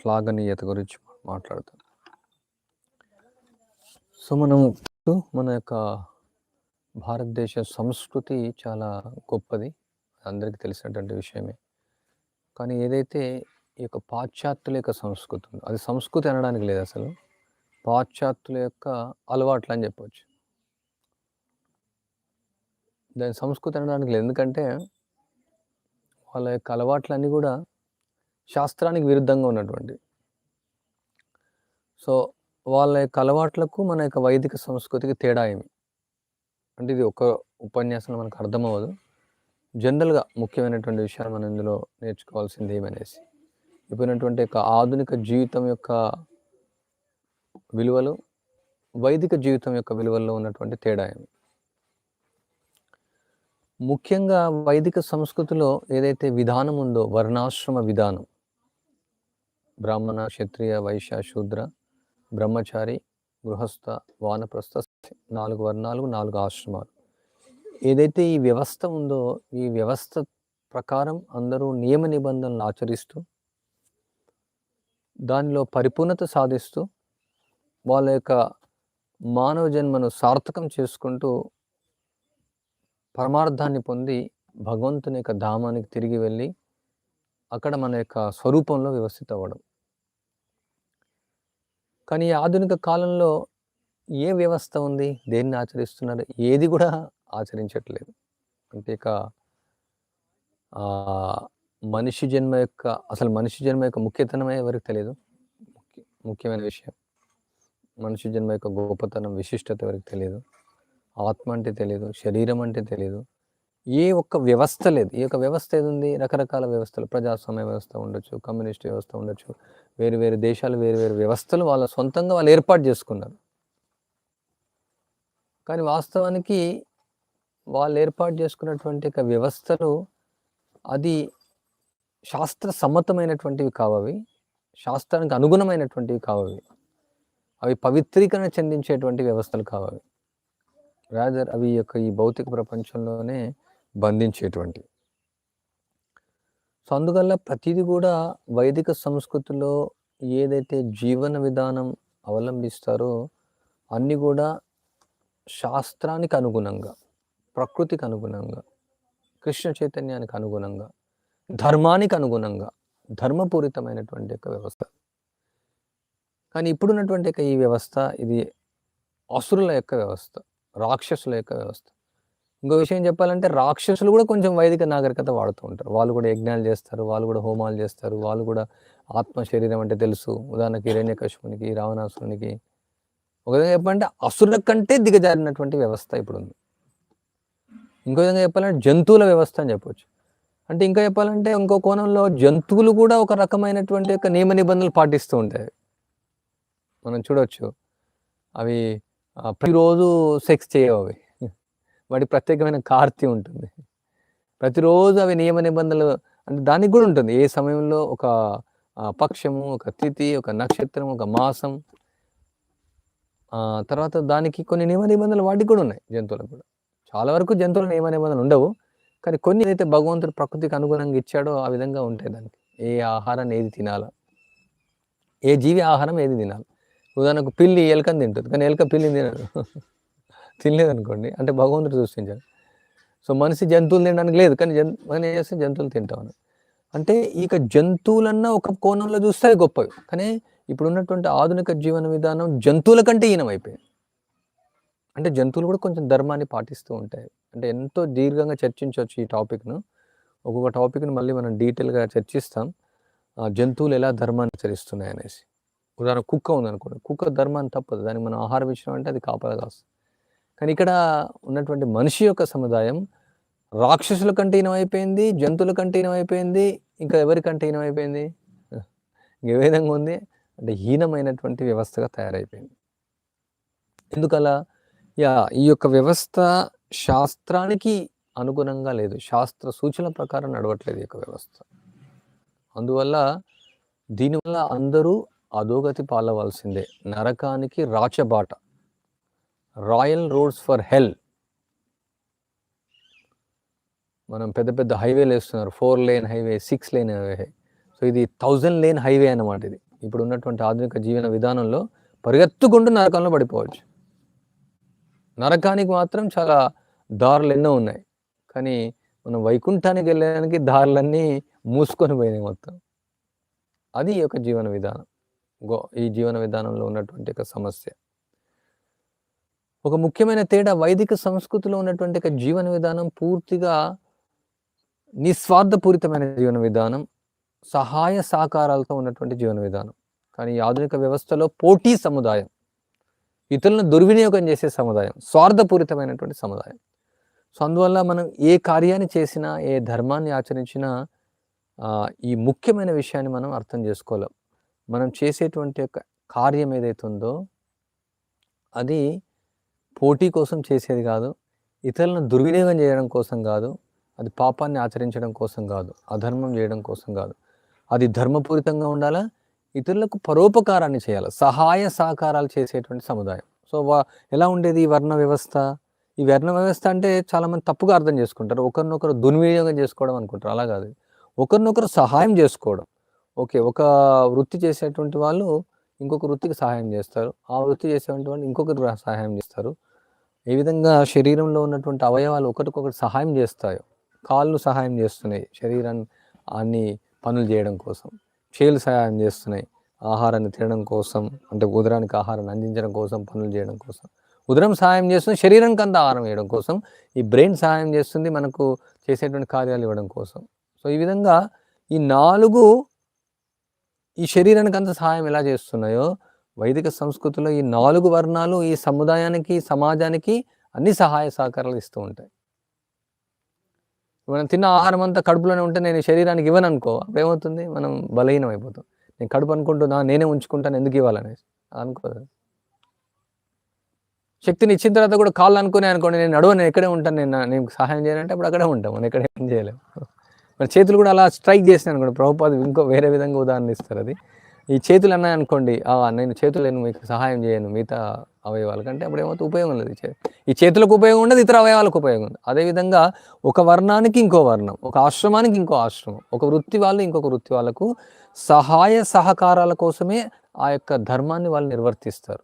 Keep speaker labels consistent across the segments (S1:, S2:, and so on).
S1: శ్లాఘనీయత గురించి మాట్లాడతాం. సో మనం మన యొక్క భారతదేశ సంస్కృతి చాలా గొప్పది. అందరికీ తెలిసినటువంటి విషయమే. కానీ ఏదైతే ఈ యొక్క పాశ్చాత్యుల యొక్క సంస్కృతి ఉందో అది సంస్కృతి అనడానికి లేదు అసలు. పాశ్చాత్యుల యొక్క అలవాట్లు అని చెప్పవచ్చు దాని సంస్కృతి అనడానికి లేదు. ఎందుకంటే వాళ్ళ యొక్క అలవాట్లన్నీ కూడా శాస్త్రానికి విరుద్ధంగా ఉన్నటువంటి. సో వాళ్ళ యొక్క అలవాట్లకు మన యొక్క వైదిక సంస్కృతికి తేడా ఏమి? అంటే ఇది ఒక ఉపన్యాసంలో మనకు అర్థమవ్వదు. జనరల్గా ముఖ్యమైనటువంటి విషయాలు మనం ఇందులో నేర్చుకోవాల్సింది ఏమనేసి. ఇప్పుడున్నటువంటి యొక్క ఆధునిక జీవితం యొక్క విలువలు వైదిక జీవితం యొక్క విలువల్లో ఉన్నటువంటి తేడా ఏమి? ముఖ్యంగా వైదిక సంస్కృతిలో ఏదైతే విధానం ఉందో వర్ణాశ్రమ విధానం బ్రాహ్మణ క్షత్రియ వైశ్య శూద్ర బ్రహ్మచారి గృహస్థ వానప్రస్థ నాలుగు వర్ణాలు నాలుగు ఆశ్రమాలు. ఏదైతే ఈ వ్యవస్థ ఉందో ఈ వ్యవస్థ ప్రకారం అందరూ నియమ నిబంధనలు ఆచరిస్తూ దానిలో పరిపూర్ణత సాధిస్తూ వాళ్ళ యొక్క మానవ జన్మను సార్థకం చేసుకుంటూ పరమార్థాన్ని పొంది భగవంతుని యొక్క ధామానికి తిరిగి వెళ్ళి అక్కడ మన యొక్క స్వరూపంలో వ్యవస్థిత అవ్వడం కానీ ఈ ఆధునిక కాలంలో ఏ వ్యవస్థ ఉంది? దేన్ని ఆచరిస్తున్నారు? ఏది కూడా ఆచరించట్లేదు. అంటే ఇక మనిషి జన్మ యొక్క అసలు మనిషి జన్మ యొక్క ముఖ్యతనమే ఎవరికి తెలియదు ముఖ్య ముఖ్యమైన విషయం. మనిషి జన్మ యొక్క గొప్పతనం విశిష్టత ఎవరికి తెలియదు ఆత్మ అంటే తెలియదు శరీరం అంటే తెలియదు ఏ ఒక్క వ్యవస్థ లేదు. ఈ యొక్క వ్యవస్థ ఏది ఉంది రకరకాల వ్యవస్థలు ప్రజాస్వామ్య వ్యవస్థ ఉండొచ్చు కమ్యూనిస్ట్ వ్యవస్థ ఉండొచ్చు వేరు వేరు దేశాలు వేరు వేరు వ్యవస్థలు వాళ్ళ సొంతంగా వాళ్ళు ఏర్పాటు చేసుకున్నారు. కానీ వాస్తవానికి వాళ్ళు ఏర్పాటు చేసుకున్నటువంటి ఒక వ్యవస్థలు అది శాస్త్ర సమ్మతమైనటువంటివి కావవి శాస్త్రానికి అనుగుణమైనటువంటివి కావవి అవి. పవిత్రీకరణ చెందించేటువంటి వ్యవస్థలు కావవి రాదర్ అవి యొక్క ఈ భౌతిక ప్రపంచంలోనే బంధించేటువంటి. సో అందువల్ల ప్రతిదీ కూడా వైదిక సంస్కృతిలో ఏదైతే జీవన విధానం అవలంబిస్తారో అన్నీ కూడా శాస్త్రానికి అనుగుణంగా ప్రకృతికి అనుగుణంగా కృష్ణ చైతన్యానికి అనుగుణంగా ధర్మానికి అనుగుణంగా ధర్మపూరితమైనటువంటి యొక్క వ్యవస్థ. కానీ ఇప్పుడున్నటువంటి ఈ వ్యవస్థ ఇది అసురుల యొక్క వ్యవస్థ. రాక్షసుల యొక్క వ్యవస్థ. ఇంకో విషయం చెప్పాలంటే రాక్షసులు కూడా కొంచెం వైదిక నాగరికత వాడుతూ ఉంటారు. వాళ్ళు కూడా యజ్ఞాలు చేస్తారు వాళ్ళు కూడా హోమాలు చేస్తారు వాళ్ళు కూడా ఆత్మ శరీరం అంటే తెలుసు. ఉదాహరణకి హిరణ్యకశునికి రావణాసురునికి. ఒక విధంగా చెప్పాలంటే అసురుల కంటే దిగజారినటువంటి వ్యవస్థ ఇప్పుడు ఉంది ఇంకో విధంగా చెప్పాలంటే జంతువుల వ్యవస్థ అని చెప్పొచ్చు. అంటే ఇంకా చెప్పాలంటే ఇంకో కోణంలో జంతువులు కూడా ఒక రకమైనటువంటి యొక్క నియమ నిబంధనలు పాటిస్తూ ఉంటాయి. మనం చూడవచ్చు అవి ప్రతిరోజు సెక్స్ చేయవు అవి. వాటి ప్రత్యేకమైన కార్తీ ఉంటుంది. ప్రతిరోజు అవి నియమ నిబంధనలు అంటే దానికి కూడా ఉంటుంది. ఏ సమయంలో ఒక పక్షము ఒక తిథి ఒక నక్షత్రం ఒక మాసం తర్వాత దానికి కొన్ని నియమ నిబంధనలు వాటికి కూడా ఉన్నాయి జంతువులకు కూడా. చాలా వరకు జంతువుల నియమ నిబంధనలు ఉండవు. కానీ కొన్ని అయితే భగవంతుడు ప్రకృతికి అనుగుణంగా ఇచ్చాడో ఆ విధంగా ఉంటాయి దానికి. ఏ ఆహారాన్ని ఏది తినాలా ఏ జీవి ఆహారం ఏది తినాలి. ఉదాహరణకు పిల్లి ఎలకని తింటుంది కానీ ఎలక పిల్లిని తినదు తినలేదనుకోండి. అంటే భగవంతుడు సృష్టించాడు. సో మనిషి జంతువులు తినడానికి లేదు కానీ జన్ మనం ఏం చేస్తే? జంతువులు తింటామని అంటే ఇక జంతువులన్నా ఒక కోణంలో చూస్తే గొప్పవి. కానీ ఇప్పుడు ఉన్నటువంటి ఆధునిక జీవన విధానం జంతువుల కంటే ఈనమైపోయింది అంటే జంతువులు కూడా కొంచెం ధర్మాన్ని పాటిస్తూ ఉంటాయి. అంటే ఎంతో దీర్ఘంగా చర్చించవచ్చు ఈ టాపిక్ను. ఒక్కొక్క టాపిక్ను మళ్ళీ మనం డీటెయిల్గా చర్చిస్తాం. జంతువులు ఎలా ధర్మాన్ని చరిస్తున్నాయి అనేసి. ఉదాహరణ కుక్క ఉందనుకోండి. కుక్క ధర్మాన్ని తప్పదు. దానికి మనం ఆహారం ఇచ్చినాం అంటే అది కాపలా కాస్తుంది. కానీ ఇక్కడ ఉన్నటువంటి మనిషి యొక్క సముదాయం రాక్షసుల కంటే అయిపోయింది జంతువుల కంటే అయిపోయింది ఇంకా ఎవరి కంటే అయిపోయింది ఏ విధంగా ఉంది? అంటే హీనమైనటువంటి వ్యవస్థగా తయారైపోయింది. ఎందుకలా? యా ఈ యొక్క వ్యవస్థ శాస్త్రానికి అనుగుణంగా లేదు. శాస్త్ర సూచన ప్రకారం నడవట్లేదు ఈ యొక్క వ్యవస్థ. అందువల్ల దీనివల్ల అందరూ అధోగతి పాలవలసిందే. నరకానికి రాచబాట. Royal roads for hell. మనం పెద్ద పెద్ద హైవేలు వేస్తున్నారు. Four lane highway six lane highway. So ఇది థౌజండ్ లేన్ హైవే అన్నమాట ఇది. ఇప్పుడు ఉన్నటువంటి ఆధునిక జీవన విధానంలో పరిగెత్తుకుంటూ నరకంలో పడిపోవచ్చు. నరకానికి మాత్రం చాలా దారులు ఎన్నో ఉన్నాయి. కానీ మనం వైకుంఠానికి వెళ్ళడానికి దారులన్నీ మూసుకొని పోయినాయి మొత్తం. అది ఒక యొక్క జీవన విధానం. గో ఈ జీవన విధానంలో ఉన్నటువంటి ఒక సమస్య. ఒక ముఖ్యమైన తేడా వైదిక సంస్కృతిలో ఉన్నటువంటి ఒక జీవన విధానం పూర్తిగా నిస్వార్థపూరితమైన జీవన విధానం సహాయ సహకారాలతో ఉన్నటువంటి జీవన విధానం. కానీ ఆధునిక వ్యవస్థలో పోటీ సముదాయం ఇతరులను దుర్వినియోగం చేసే సముదాయం స్వార్థపూరితమైనటువంటి సముదాయం. సో అందువల్ల మనం ఏ కార్యాన్ని చేసినా ఏ ధర్మాన్ని ఆచరించినా ఈ ముఖ్యమైన విషయాన్ని మనం అర్థం చేసుకోలేం. మనం చేసేటువంటి యొక్క కార్యం ఏదైతే ఉందో అది పోటీ కోసం చేసేది కాదు ఇతరులను దుర్వినియోగం చేయడం కోసం కాదు అది పాపాన్ని ఆచరించడం కోసం కాదు అధర్మం చేయడం కోసం కాదు. అది ధర్మపూరితంగా ఉండాలా? ఇతరులకు పరోపకారాన్ని చేయాలి? సహాయ సహకారాలు చేసేటువంటి సముదాయం. సో వా ఎలా ఉండేది ఈ వర్ణ వ్యవస్థ? ఈ వర్ణ వ్యవస్థ అంటే చాలామంది తప్పుగా అర్థం చేసుకుంటారు. ఒకరినొకరు దుర్వినియోగం చేసుకోవడం అనుకుంటారు. అలా కాదు. ఒకరినొకరు సహాయం చేసుకోవడం. ఓకే. ఒక వృత్తి చేసేటువంటి వాళ్ళు ఇంకొక వృత్తికి సహాయం చేస్తారు. ఆ వృత్తి చేసేటువంటి వాళ్ళు ఇంకొకరు సహాయం చేస్తారు. ఏ విధంగా శరీరంలో ఉన్నటువంటి అవయవాలు ఒకరికొకటి సహాయం చేస్తాయో కాళ్ళు సహాయం చేస్తున్నాయి శరీరాన్ని అన్ని పనులు చేయడం కోసం. చేలు సహాయం చేస్తున్నాయి ఆహారాన్ని తినడం కోసం అంటే ఉదరానికి ఆహారాన్ని అందించడం కోసం పనులు చేయడం కోసం. ఉదరం సహాయం చేస్తుంది శరీరానికి అంత ఆహారం వేయడం కోసం. ఈ బ్రెయిన్ సహాయం చేస్తుంది మనకు చేసేటువంటి కార్యాలు ఇవ్వడం కోసం. సో ఈ విధంగా ఈ నాలుగు ఈ శరీరానికి అంత సహాయం ఎలా చేస్తున్నాయో? వైదిక సంస్కృతిలో ఈ నాలుగు వర్ణాలు ఈ సముదాయానికి సమాజానికి అన్ని సహాయ సహకారాలు ఇస్తూ ఉంటాయి. మనం తిన్న ఆహారం అంతా కడుపులోనే ఉంటే నేను శరీరానికి ఇవ్వను అనుకో అప్పుడు ఏమవుతుంది మనం బలహీనం అయిపోతాం. నేను కడుపు అనుకుంటున్నా నేనే ఉంచుకుంటాను ఎందుకు ఇవ్వాలనేసి. అనుకోదు. శక్తిని ఇచ్చిన తర్వాత కూడా కాళ్ళు అనుకునే అనుకోండి నేను నడువ నేను ఎక్కడే ఉంటాను నేను నేను సహాయం చేయాలంటే అప్పుడు అక్కడే ఉంటాం మనం ఎక్కడ ఏం చేయలేము మరి చేతులు కూడా అలా స్ట్రైక్ చేసినాను అనుకోండి. ప్రభుపాద ఇంకో వేరే విధంగా ఉదాహరణ ఇస్తారు అది. ఈ చేతులు అన్నాయి అనుకోండి నేను చేతులు నేను మీకు సహాయం చేయను మిగతా అవయవాలు కంటే అప్పుడు ఏమవుతుంది? ఉపయోగం లేదు. ఈ చేతులకు ఉపయోగం ఉండదు ఇతర అవయవాలకు ఉపయోగం ఉంది అదేవిధంగా ఒక వర్ణానికి ఇంకో వర్ణం ఒక ఆశ్రమానికి ఇంకో ఆశ్రమం ఒక వృత్తి వాళ్ళు ఇంకొక వృత్తి వాళ్ళకు సహాయ సహకారాల కోసమే ఆ యొక్క ధర్మాన్ని వాళ్ళు నిర్వర్తిస్తారు.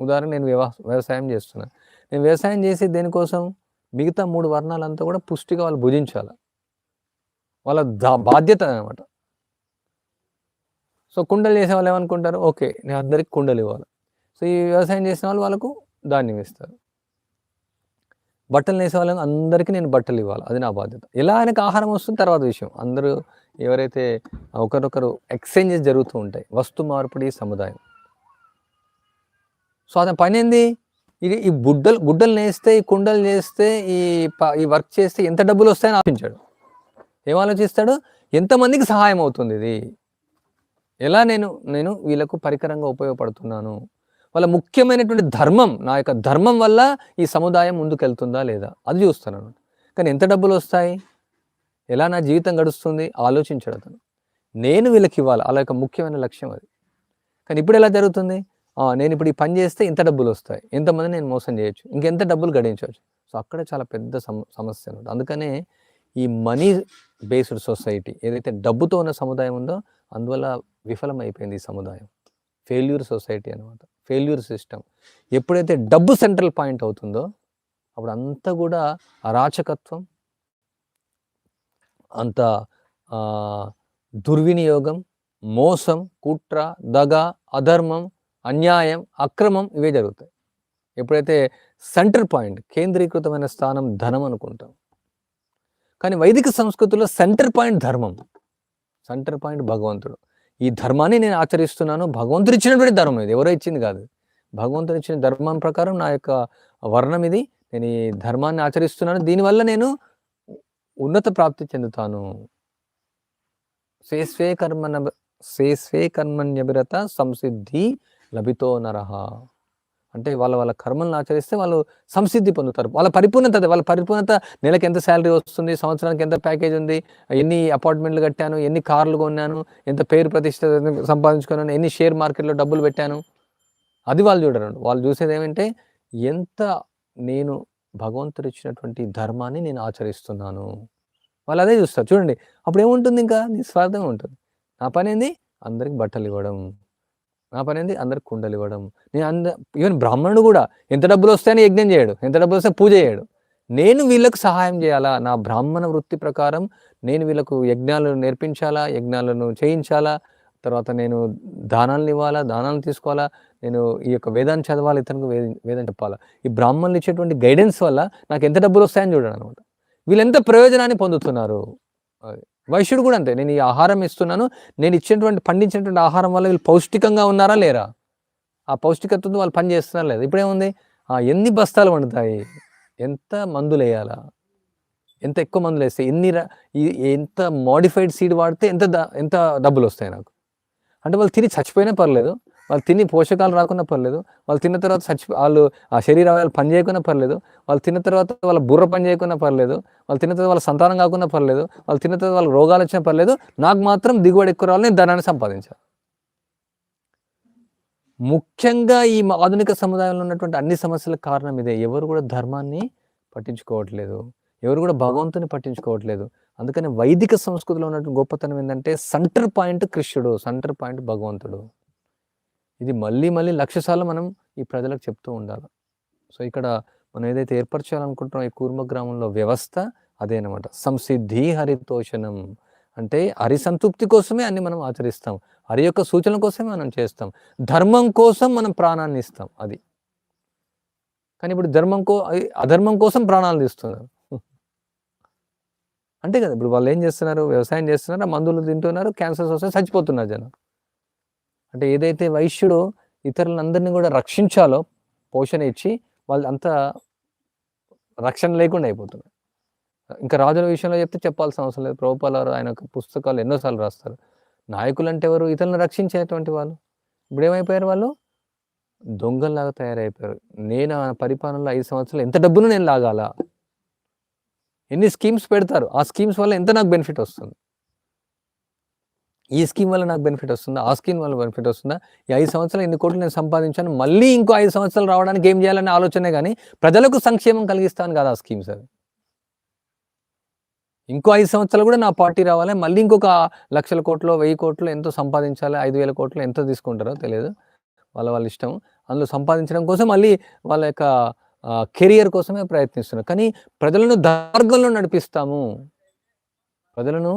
S1: ఉదాహరణ నేను వ్యవసాయం చేస్తున్నాను. నేను వ్యవసాయం చేసి దేనికోసం? మిగతా మూడు వర్ణాలంతా కూడా పుష్టిగా వాళ్ళు భుజించాలి? వాళ్ళ దా బాధ్యత అనమాట సో కుండలు చేసే వాళ్ళు ఏమనుకుంటారు? ఓకే నేను అందరికి కుండలు ఇవ్వాలి. సో ఈ వ్యవసాయం చేసిన వాళ్ళు వాళ్ళకు ధాన్యం ఇస్తారు. బట్టలు వేసే వాళ్ళని అందరికీ నేను బట్టలు ఇవ్వాలి. అది నా బాధ్యత. ఎలా ఆయనకు ఆహారం వస్తుంది తర్వాత విషయం. అందరూ ఎవరైతే ఒకరొకరు ఎక్స్చేంజెస్ జరుగుతూ ఉంటాయి. వస్తు మార్పిడి సముదాయం. సో అతని పని ఏంది? ఇది ఈ గుడ్డలు గుడ్డలు నేస్తే ఈ కుండలు చేస్తే ఈ ఈ వర్క్ చేస్తే ఎంత డబ్బులు వస్తాయని ఆపించాడు ఏం ఆలోచిస్తాడు? ఎంతమందికి సహాయం అవుతుంది ఇది? ఎలా నేను నేను వీళ్ళకు పరికరంగా ఉపయోగపడుతున్నాను? వాళ్ళ ముఖ్యమైనటువంటి ధర్మం నా యొక్క ధర్మం వల్ల ఈ సముదాయం ముందుకెళ్తుందా లేదా? అది చూస్తాను కానీ ఎంత డబ్బులు వస్తాయి? ఎలా నా జీవితం గడుస్తుంది? ఆలోచించడు అతను. నేను వీళ్ళకి ఇవ్వాలి. అలా యొక్క ముఖ్యమైన లక్ష్యం అది. కానీ ఇప్పుడు ఎలా జరుగుతుంది? నేను ఇప్పుడు ఈ పని చేస్తే ఇంత డబ్బులు వస్తాయి. ఎంతమంది నేను మోసం చేయొచ్చు? ఇంకెంత డబ్బులు గడించవచ్చు? సో అక్కడ చాలా పెద్ద సమస్య అనమాట. అందుకనే ఈ మనీ బేస్డ్ సొసైటీ ఏదైతే డబ్బుతో ఉన్న సముదాయం ఉందో అందువల్ల విఫలమైపోయింది ఈ సముదాయం. ఫెయిల్యూర్ సొసైటీ అనమాట ఫెయిల్యూర్ సిస్టమ్. ఎప్పుడైతే డబ్బు సెంట్రల్ పాయింట్ అవుతుందో అప్పుడు అంతా కూడా అరాచకత్వం అంత దుర్వినియోగం మోసం కుట్ర దగ అధర్మం అన్యాయం అక్రమం ఇవే జరుగుతాయి. ఎప్పుడైతే సెంటర్ పాయింట్ కేంద్రీకృతమైన స్థానం ధనం అనుకుంటాం. కానీ వైదిక సంస్కృతిలో సెంటర్ పాయింట్ ధర్మం. సెంటర్ పాయింట్ భగవంతుడు. ఈ ధర్మాన్ని నేను ఆచరిస్తున్నాను. భగవంతుడు ఇచ్చినటువంటి ధర్మం ఇది. ఎవరో ఇచ్చింది కాదు. భగవంతుడు ఇచ్చిన ధర్మం ప్రకారం నా యొక్క వర్ణం ఇది. నేను ఈ ధర్మాన్ని ఆచరిస్తున్నాను. దీనివల్ల నేను ఉన్నత ప్రాప్తి చెందుతాను. స్వే కర్మన స్వే కర్మణ్యభిరత సంసిద్ధి లభితో నరహ అంటే వాళ్ళ వాళ్ళ కర్మలను ఆచరిస్తే వాళ్ళు సంసిద్ధి పొందుతారు. వాళ్ళ పరిపూర్ణత వాళ్ళ పరిపూర్ణత నెలకు ఎంత శాలరీ వస్తుంది సంవత్సరానికి ఎంత ప్యాకేజ్ ఉంది ఎన్ని అపార్ట్మెంట్లు కట్టాను ఎన్ని కార్లు కొన్నాను ఎంత పేరు ప్రతిష్ట సంపాదించుకున్నాను ఎన్ని షేర్ మార్కెట్లో డబ్బులు పెట్టాను. అది వాళ్ళు చూడరండి వాళ్ళు చూసేది ఏమంటే ఎంత నేను భగవంతుడు ఇచ్చినటువంటి ధర్మాన్ని నేను ఆచరిస్తున్నాను. వాళ్ళు అదే చూస్తారు. చూడండి. అప్పుడు ఏముంటుంది ఇంకా? నిస్వార్థంగా ఉంటుంది. నా పని ఏంది? అందరికి బట్టలు ఇవ్వడం నా పనేంది అందరికి కుండలు ఇవ్వడం. నేను అంద ఈవెన్ బ్రాహ్మణుడు కూడా ఎంత డబ్బులు వస్తాయని యజ్ఞం చేయడు. ఎంత డబ్బులు వస్తే పూజ చేయడు. నేను వీళ్ళకు సహాయం చేయాలా? నా బ్రాహ్మణ వృత్తి ప్రకారం నేను వీళ్ళకు యజ్ఞాలు నేర్పించాలా? యజ్ఞాలను చేయించాలా? తర్వాత నేను దానాలను ఇవ్వాలా? దానాలను తీసుకోవాలా? నేను ఈ యొక్క వేదాన్ని చదవాలి? ఇతనికి వేద వేదం చెప్పాలా? ఈ బ్రాహ్మణులు ఇచ్చేటువంటి గైడెన్స్ వల్ల నాకు ఎంత డబ్బులు వస్తాయని చూడడం అనమాట. వీళ్ళు ఎంత ప్రయోజనాన్ని పొందుతున్నారు? అది. వైశ్యుడు కూడా అంతే. నేను ఈ ఆహారం ఇస్తున్నాను. నేను ఇచ్చినటువంటి పండించినటువంటి ఆహారం వల్ల వీళ్ళు పౌష్టికంగా ఉన్నారా లేరా? ఆ పౌష్టికత్వంతో వాళ్ళు పని చేస్తున్నారా లేదా? ఇప్పుడేముంది? ఆ, ఎన్ని బస్తాలు వండుతాయి? ఎంత మందులు వేయాలా ఎంత ఎక్కువ మందులు వేస్తే ఎన్ని ఎంత మోడిఫైడ్ సీడ్ వాడితే ఎంత ఎంత డబ్బులు వస్తాయి నాకు? అంటే వాళ్ళు తిరిగి చచ్చిపోయినా పర్లేదు. వాళ్ళు తిని పోషకాలు రాకున్నా పర్లేదు. వాళ్ళు తిన్న తర్వాత చచ్చి వాళ్ళు ఆ శరీర వాళ్ళు పని చేయకున్నా పర్లేదు. వాళ్ళు తిన్న తర్వాత వాళ్ళ బుర్ర పని చేయకున్నా పర్లేదు. వాళ్ళు తిన్న తర్వాత వాళ్ళ సంతానం కాకుండా పర్లేదు. వాళ్ళు తిన్న తర్వాత వాళ్ళ రోగాలు వచ్చినా పర్లేదు. నాకు మాత్రం దిగుబడి ఎక్కువ రావాలని ధనాన్ని సంపాదించాలి. ముఖ్యంగా ఈ మ- ఆధునిక సముదాయంలో ఉన్నటువంటి అన్ని సమస్యలకు కారణం ఇదే. ఎవరు కూడా ధర్మాన్ని పట్టించుకోవట్లేదు. ఎవరు కూడా భగవంతుని పట్టించుకోవట్లేదు. అందుకని వైదిక సంస్కృతిలో ఉన్నటువంటి గొప్పతనం ఏంటంటే సెంటర్ పాయింట్ కృష్ణుడు సెంటర్ పాయింట్ భగవంతుడు. ఇది మళ్ళీ మళ్ళీ లక్షసార్లు మనం ఈ ప్రజలకు చెప్తూ ఉండాలి. సో ఇక్కడ మనం ఏదైతే ఏర్పరచాలనుకుంటున్నాం ఈ కూర్మ గ్రామంలో వ్యవస్థ అదేనమాట. సంసిద్ధి హరితోషణం. అంటే హరి సంతృప్తి కోసమే అన్ని మనం ఆచరిస్తాం. హరి యొక్క సూచన కోసమే మనం చేస్తాం. ధర్మం కోసం మనం ప్రాణాన్ని ఇస్తాం. అది. కానీ ఇప్పుడు ధర్మం కో అధర్మం కోసం ప్రాణాలు తీస్తున్నారు. అంతే కదా ఇప్పుడు వాళ్ళు ఏం చేస్తున్నారు? వ్యవసాయం చేస్తున్నారు మందులు తింటున్నారు క్యాన్సర్స్ వస్తే చచ్చిపోతున్నారు జనం. అంటే ఏదైతే వైశ్యుడు ఇతరులందరినీ కూడా రక్షించాలో పోషణ ఇచ్చి వాళ్ళు అంతా రక్షణ లేకుండా అయిపోతున్నారు. ఇంకా రాజుల విషయంలో చెప్తే చెప్పాల్సిన అవసరం లేదు. ప్రభుపాల ఆయన పుస్తకాలు ఎన్నోసార్లు రాస్తారు. నాయకులు అంటే ఎవరు? ఇతరులను రక్షించేటువంటి వాళ్ళు. ఇప్పుడు ఏమైపోయారు వాళ్ళు? దొంగల్లాగా తయారైపోయారు. నేను ఆ పరిపాలనలో ఐదు సంవత్సరాలు ఎంత డబ్బును నేను లాగాలా? ఎన్ని స్కీమ్స్ పెడతారు? ఆ స్కీమ్స్ వల్ల ఎంత నాకు బెనిఫిట్ వస్తుంది? ఈ స్కీమ్ వల్ల నాకు బెనిఫిట్ వస్తుందా? ఆ స్కీమ్ వల్ల బెనిఫిట్ వస్తుందా? ఈ ఐదు సంవత్సరాలు ఎన్ని కోట్లు నేను సంపాదించాను మళ్ళీ ఇంకో ఐదు సంవత్సరాలు రావడానికి ఏం చేయాలనే ఆలోచనే కానీ ప్రజలకు సంక్షేమం కలిగిస్తాను కదా ఆ స్కీమ్స్ అవి. ఇంకో ఐదు సంవత్సరాలు కూడా నా పార్టీ రావాలి మళ్ళీ ఇంకొక లక్షల కోట్లు వెయ్యి కోట్లు ఎంతో సంపాదించాలి ఐదు వేల కోట్లు ఎంతో తీసుకుంటారో తెలియదు. వాళ్ళ వాళ్ళ ఇష్టం. అందులో సంపాదించడం కోసం మళ్ళీ వాళ్ళ యొక్క కెరియర్ కోసమే ప్రయత్నిస్తున్నారు కానీ ప్రజలను దార్గంలో నడిపిస్తాము. ప్రజలను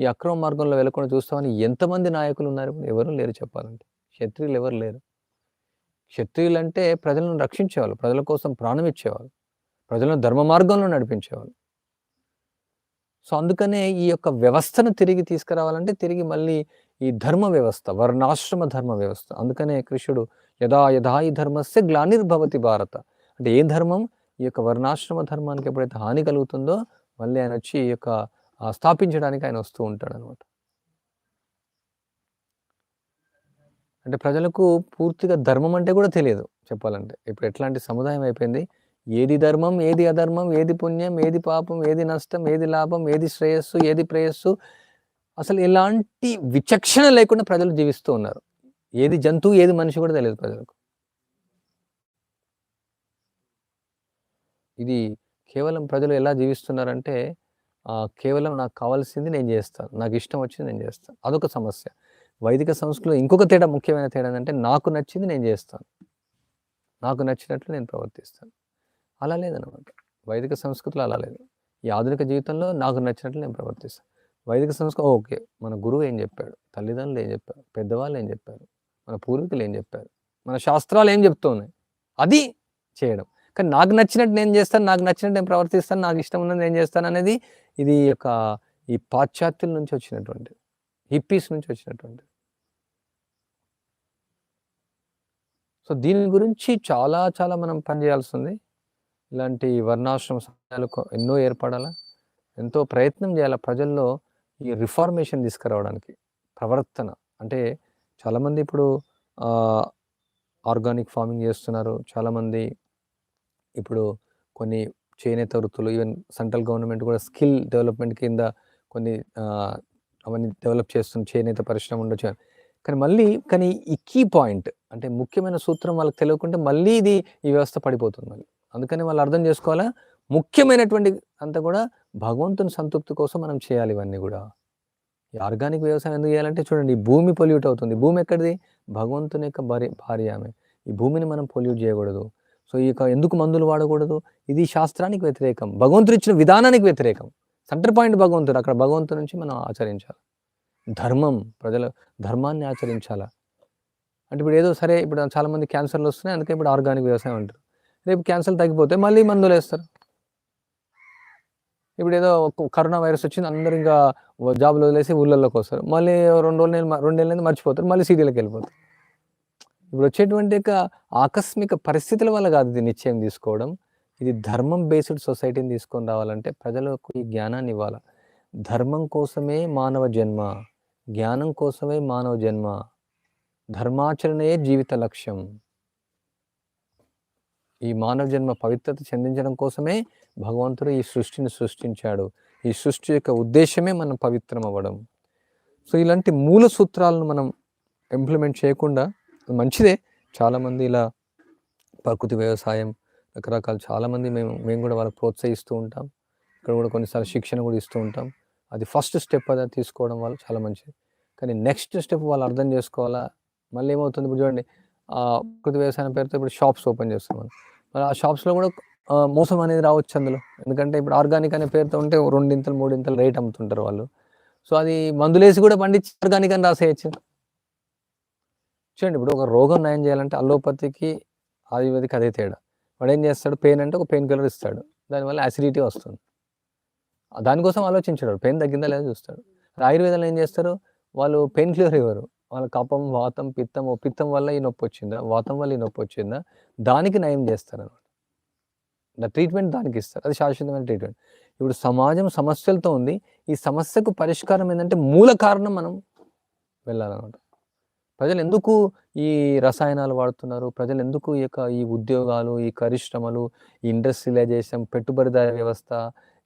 S1: ఈ అక్రమ మార్గంలో వెళ్ళకుండా చూస్తామని ఎంతమంది నాయకులు ఉన్నారు? ఎవరు లేరు చెప్పాలంటే. క్షత్రియులు ఎవరు లేరు. క్షత్రియులు అంటే ప్రజలను రక్షించేవాళ్ళు ప్రజల కోసం ప్రాణం ఇచ్చేవాళ్ళు ప్రజలను ధర్మ మార్గంలో నడిపించేవాళ్ళు. సో అందుకనే ఈ యొక్క వ్యవస్థను తిరిగి తీసుకురావాలంటే తిరిగి మళ్ళీ ఈ ధర్మ వ్యవస్థ వర్ణాశ్రమ ధర్మ వ్యవస్థ. అందుకనే కృష్ణుడు యథా యథా ఈ ధర్మస్య గ్లానిర్భవతి భారత. అంటే ఏ ధర్మం? ఈ యొక్క వర్ణాశ్రమ ధర్మానికి ఎప్పుడైతే హాని కలుగుతుందో మళ్ళీ ఆయన వచ్చి ఈ యొక్క స్థాపించడానికి ఆయన వస్తూ ఉంటాడు అనమాట అంటే ప్రజలకు పూర్తిగా ధర్మం అంటే కూడా తెలియదు చెప్పాలంటే. ఇప్పుడు ఎట్లాంటి సముదాయం అయిపోయింది? ఏది ధర్మం ఏది అధర్మం ఏది పుణ్యం ఏది పాపం ఏది నష్టం ఏది లాభం ఏది శ్రేయస్సు ఏది ప్రేయస్సు? అసలు ఎలాంటి విచక్షణ లేకుండా ప్రజలు జీవిస్తూ ఉన్నారు. ఏది జంతువు ఏది మనిషి కూడా తెలియదు ప్రజలకు. ఇది కేవలం ప్రజలు ఎలా జీవిస్తున్నారంటే కేవలం నాకు కావాల్సింది నేను చేస్తాను. నాకు ఇష్టం వచ్చింది నేను చేస్తాను. అదొక సమస్య. వైదిక సంస్కృతిలో ఇంకొక తేడా ముఖ్యమైన తేడా ఏంటంటే నాకు నచ్చింది నేను చేస్తాను. నాకు నచ్చినట్లు నేను ప్రవర్తిస్తాను. అలా లేదనమాట వైదిక సంస్కృతిలో అలా లేదు. ఈ ఆధునిక జీవితంలో నాకు నచ్చినట్లు నేను ప్రవర్తిస్తాను. వైదిక సంస్కృతి ఓకే మన గురువు ఏం చెప్పాడు? తల్లిదండ్రులు ఏం చెప్పారు? పెద్దవాళ్ళు ఏం చెప్పారు? మన పూర్వీకులు ఏం చెప్పారు? మన శాస్త్రాలు ఏం చెప్తున్నాయి అది చేయడం. కానీ నాకు నచ్చినట్టు నేను చేస్తాను నాకు నచ్చినట్టు నేను ప్రవర్తిస్తాను నాకు ఇష్టం ఉన్నది నేను చేస్తాను అనేది ఇది ఒక ఈ పాశ్చాత్యుల నుంచి వచ్చినటువంటి హిప్పీస్ నుంచి వచ్చినటువంటి సో దీని గురించి చాలా చాలా మనం పనిచేయాల్సి ఉంది ఇలాంటి వర్ణాశ్రమ సమయాలు ఎన్నో ఏర్పడాలా. ఎంతో ప్రయత్నం చేయాలి ప్రజల్లో ఈ రిఫార్మేషన్ తీసుకురావడానికి ప్రవర్తన. అంటే చాలామంది ఇప్పుడు ఆర్గానిక్ ఫార్మింగ్ చేస్తున్నారు చాలామంది ఇప్పుడు కొన్ని చేనేత వృత్తులు ఈవెన్ సెంట్రల్ గవర్నమెంట్ కూడా స్కిల్ డెవలప్మెంట్ కింద కొన్ని అవన్నీ డెవలప్ చేస్తున్న చేనేత పరిశ్రమ ఉండొచ్చు కానీ మళ్ళీ కానీ ఈ కీ పాయింట్ అంటే ముఖ్యమైన సూత్రం వాళ్ళకి తెలియకుంటే మళ్ళీ ఇది ఈ వ్యవస్థ పడిపోతుంది మళ్ళీ. అందుకని వాళ్ళు అర్థం చేసుకోవాలా? ముఖ్యమైనటువంటి అంతా కూడా భగవంతుని సంతృప్తి కోసం మనం చేయాలి ఇవన్నీ కూడా. ఈ ఆర్గానిక్ వ్యవసాయం ఎందుకు చేయాలంటే చూడండి ఈ భూమి పొల్యూట్ అవుతుంది. భూమి ఎక్కడిది? భగవంతుని యొక్క భార్య భార్య ఆమె. ఈ భూమిని మనం పొల్యూట్ చేయకూడదు. సో ఈ యొక్క ఎందుకు మందులు వాడకూడదు? ఇది శాస్త్రానికి వ్యతిరేకం. భగవంతుడు ఇచ్చిన విధానానికి వ్యతిరేకం. సెంటర్ పాయింట్ భగవంతుడు. అక్కడ భగవంతుడి నుంచి మనం ఆచరించాలి. ధర్మం. ప్రజల ధర్మాన్ని ఆచరించాలా? అంటే ఇప్పుడు ఏదో సరే ఇప్పుడు చాలామంది క్యాన్సర్లు వస్తున్నాయి. అందుకే ఇప్పుడు ఆర్గానిక్ వ్యవసాయం అంటారు. రేపు క్యాన్సర్ తగ్గిపోతే మళ్ళీ మందులు వేస్తారు. ఇప్పుడు ఏదో ఒక కరోనా వైరస్ వచ్చింది. అందరు ఇంకా జాబులు వదిలేసి ఊళ్ళల్లోకి వస్తారు. మళ్ళీ రెండు రోజులు రెండు నెలలు మర్చిపోతారు. మళ్ళీ సిటీలకు వెళ్ళిపోతారు. ఇప్పుడు వచ్చేటువంటి యొక్క ఆకస్మిక పరిస్థితుల వల్ల కాదు ఇది నిశ్చయం తీసుకోవడం. ఇది ధర్మం బేస్డ్ సొసైటీని తీసుకొని రావాలంటే ప్రజలకు ఈ జ్ఞానాన్ని ఇవ్వాలి. ధర్మం కోసమే మానవ జన్మ జ్ఞానం కోసమే మానవ జన్మ ధర్మాచరణయే జీవిత లక్ష్యం. ఈ మానవ జన్మ పవిత్రత చెందించడం కోసమే భగవంతుడు ఈ సృష్టిని సృష్టించాడు. ఈ సృష్టి యొక్క ఉద్దేశమే మనం పవిత్రం అవ్వడం. సో ఇలాంటి మూల సూత్రాలను మనం ఇంప్లిమెంట్ చేయకుండా మంచిదే. చాలామంది ఇలా ప్రకృతి వ్యవసాయం రకరకాలు చాలామంది మేము మేము కూడా వాళ్ళకి ప్రోత్సహిస్తూ ఉంటాం. ఇక్కడ కూడా కొన్నిసార్లు శిక్షణ కూడా ఇస్తూ ఉంటాం. అది ఫస్ట్ స్టెప్ అది తీసుకోవడం వల్ల చాలా మంచిది. కానీ నెక్స్ట్ స్టెప్ వాళ్ళు అర్థం చేసుకోవాలా? మళ్ళీ ఏమవుతుంది ఇప్పుడు చూడండి ప్రకృతి వ్యవసాయం పేరుతో ఇప్పుడు షాప్స్ ఓపెన్ చేస్తున్నాం మరి ఆ షాప్స్లో కూడా మోసం అనేది రావచ్చు అందులో. ఎందుకంటే ఇప్పుడు ఆర్గానిక్ అనే పేరుతో ఉంటే రెండింతలు మూడింతలు రేట్ అమ్ముతుంటారు వాళ్ళు. సో అది మందులేసి కూడా పండించి ఆర్గానిక్ అని రాసేయచ్చు. చూడండి ఇప్పుడు ఒక రోగం నయం చేయాలంటే అలోపతికి ఆయుర్వేదిక్ అదే తేడా. వాడు ఏం చేస్తాడు? పెయిన్ అంటే ఒక పెయిన్ కిల్లర్ ఇస్తాడు. దానివల్ల యాసిడిటీ వస్తుంది. దానికోసం ఆలోచించాడు. పెయిన్ తగ్గిందా లేదా చూస్తాడు. ఆయుర్వేదంలో ఏం చేస్తారు? వాళ్ళు పెయిన్ కిల్లర్ ఇవ్వరు. వాళ్ళ కపం వాతం పిత్తం పిత్తం వల్ల ఈ నొప్పి వచ్చిందా? వాతం వల్ల ఈ నొప్పి వచ్చిందా? దానికి నయం చేస్తారు అనమాట ట్రీట్మెంట్ దానికి ఇస్తారు. అది శాశ్వతమైన ట్రీట్మెంట్. ఇప్పుడు సమాజం సమస్యలతో ఉంది. ఈ సమస్యకు పరిష్కారం ఏంటంటే మూల కారణం మనం వెళ్ళాలన్నమాట. ప్రజలు ఎందుకు ఈ రసాయనాలు వాడుతున్నారు? ప్రజలు ఎందుకు ఈ యొక్క ఈ ఉద్యోగాలు ఈ పరిశ్రమలు ఈ ఇండస్ట్రియలైజేషన్ పెట్టుబడిదారి వ్యవస్థ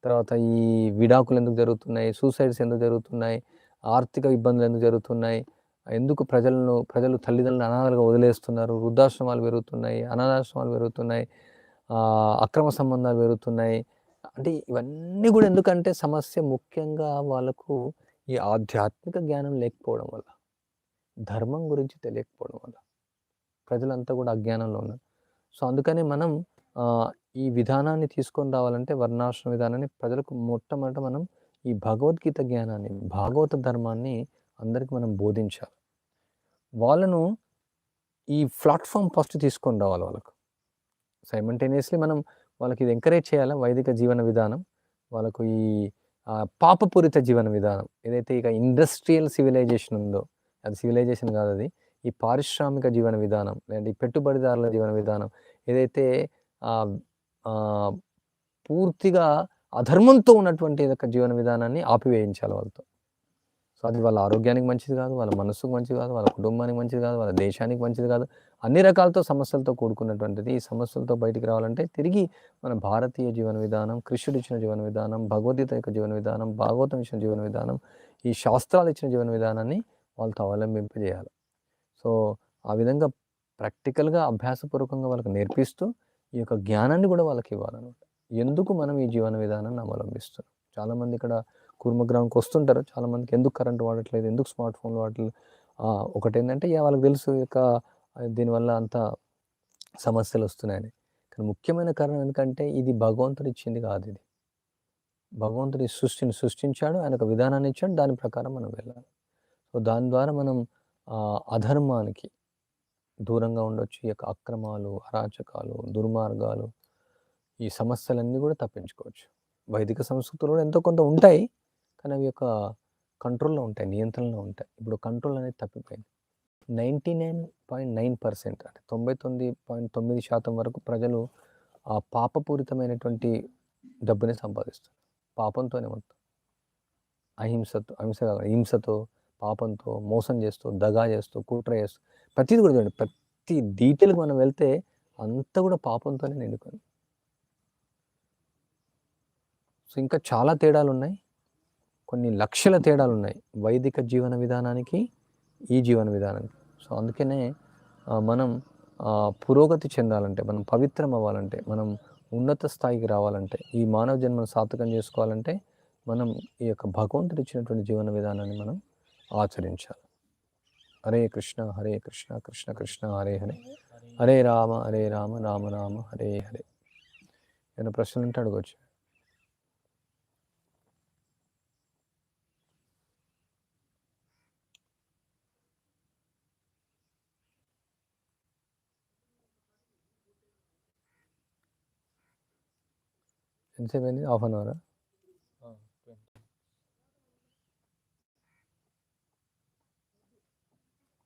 S1: తర్వాత ఈ విడాకులు ఎందుకు జరుగుతున్నాయి? సూసైడ్స్ ఎందుకు జరుగుతున్నాయి? ఆర్థిక ఇబ్బందులు ఎందుకు జరుగుతున్నాయి? ఎందుకు ప్రజలను ప్రజలు తల్లిదండ్రులు అనాథాలుగా వదిలేస్తున్నారు? వృద్ధాశ్రమాలు పెరుగుతున్నాయి అనాథాశ్రమాలు పెరుగుతున్నాయి అక్రమ సంబంధాలు పెరుగుతున్నాయి. అంటే ఇవన్నీ కూడా ఎందుకంటే సమస్య ముఖ్యంగా వాళ్ళకు ఈ ఆధ్యాత్మిక జ్ఞానం లేకపోవడం వల్ల. ధర్మం గురించి తెలియకపోవడం వల్ల. ప్రజలంతా కూడా అజ్ఞానంలో ఉన్నారు. సో అందుకని మనం ఈ విధానాన్ని తీసుకొని రావాలంటే వర్ణాశ్రమ విధానాన్ని ప్రజలకు మొట్టమొదట మనం ఈ భగవద్గీత జ్ఞానాన్ని భాగవత ధర్మాన్ని అందరికి మనం బోధించాలి. వాళ్ళను ఈ ప్లాట్ఫామ్ ఫస్ట్ తీసుకొని రావాలి వాళ్ళకు. సైమంటేనియస్లీ మనం వాళ్ళకి ఇది ఎంకరేజ్ చేయాలి? వైదిక జీవన విధానం వాళ్ళకు ఈ పాపపూరిత జీవన విధానం ఏదైతే ఇక ఇండస్ట్రియల్ సివిలైజేషన్ ఉందో అది సివిలైజేషన్ కాదు అది. ఈ పారిశ్రామిక జీవన విధానం లేదంటే ఈ పెట్టుబడిదారుల జీవన విధానం ఏదైతే పూర్తిగా అధర్మంతో ఉన్నటువంటి యొక్క జీవన విధానాన్ని ఆపివేయించాలి వాళ్ళతో. సో అది వాళ్ళ ఆరోగ్యానికి మంచిది కాదు వాళ్ళ మనస్సుకు మంచిది కాదు వాళ్ళ కుటుంబానికి మంచిది కాదు వాళ్ళ దేశానికి మంచిది కాదు. అన్ని రకాలతో సమస్యలతో కూడుకున్నటువంటిది ఈ సమస్యలతో బయటికి రావాలంటే తిరిగి మన భారతీయ జీవన విధానం కృష్ణుడు ఇచ్చిన జీవన విధానం భగవద్గీత యొక్క జీవన విధానం భాగవతం ఇచ్చిన జీవన విధానం ఈ శాస్త్రాలు ఇచ్చిన జీవన విధానాన్ని వాళ్ళతో అవలంబింపజేయాలి సో ఆ విధంగా ప్రాక్టికల్గా అభ్యాసపూర్వకంగా వాళ్ళకి నేర్పిస్తూ ఈ యొక్క జ్ఞానాన్ని కూడా వాళ్ళకి ఇవ్వాలన్నమాట. ఎందుకు మనం ఈ జీవన విధానాన్ని అవలంబిస్తున్నాం? చాలామంది ఇక్కడ కూర్మగ్రామంకి వస్తుంటారు. చాలామందికి ఎందుకు కరెంట్ వాడట్లేదు? ఎందుకు స్మార్ట్ ఫోన్లు వాడట్లేదు ఒకటి ఏంటంటే ఇక వాళ్ళకి తెలుసు ఇక దీనివల్ల అంత సమస్యలు వస్తున్నాయని. కానీ ముఖ్యమైన కారణం ఎందుకంటే ఇది భగవంతుడు ఇచ్చింది కాదు ఇది. భగవంతుడి సృష్టిని సృష్టించాడు ఆయన ఒక విధానాన్ని ఇచ్చాడు దాని ప్రకారం మనం వెళ్ళాలి. సో దాని ద్వారా మనం అధర్మానికి దూరంగా ఉండొచ్చు ఈ యొక్క అక్రమాలు అరాచకాలు దుర్మార్గాలు ఈ సమస్యలన్నీ కూడా తప్పించుకోవచ్చు వైదిక సంస్కృతులు కూడా ఎంతో కొంత ఉంటాయి కానీ అవి యొక్క కంట్రోల్‌లో ఉంటాయి. నియంత్రణలో ఉంటాయి. ఇప్పుడు కంట్రోల్ అనేది తప్పిపోయింది. Ninety nine point nine percent అంటే తొంభై తొమ్మిది పాయింట్ తొమ్మిది శాతం వరకు ప్రజలు ఆ పాపపూరితమైనటువంటి డబ్బుని సంపాదిస్తారు. పాపంతోనే మొత్తం. అహింసతో అహింస హింసతో, పాపంతో, మోసం చేస్తూ, దగా చేస్తూ, కుట్ర చేస్తూ ప్రతిది కూడా చూడండి. ప్రతి డీటెయిల్‌కి మనం వెళ్తే అంతా కూడా పాపంతోనే నిండుకుంది. సో, ఇంకా చాలా తేడాలు ఉన్నాయి కొన్ని లక్షల తేడాలు ఉన్నాయి వైదిక జీవన విధానానికి ఈ జీవన విధానానికి సో అందుకనే మనం పురోగతి చెందాలంటే మనం పవిత్రం అవ్వాలంటే మనం ఉన్నత స్థాయికి రావాలంటే ఈ మానవ జన్మను సార్థకం చేసుకోవాలంటే మనం ఈ యొక్క భగవంతుడు ఇచ్చినటువంటి జీవన విధానాన్ని మనం ఆచరించాలి. హరే కృష్ణ హరే కృష్ణ కృష్ణ కృష్ణ హరే హరే. హరే రామ హరే రామ రామ రామ హరే హరే. నేను ప్రశ్నలు అంటే అడగచ్చు. ఎంతసేపు అయింది? హాఫ్ అన్ అవరా?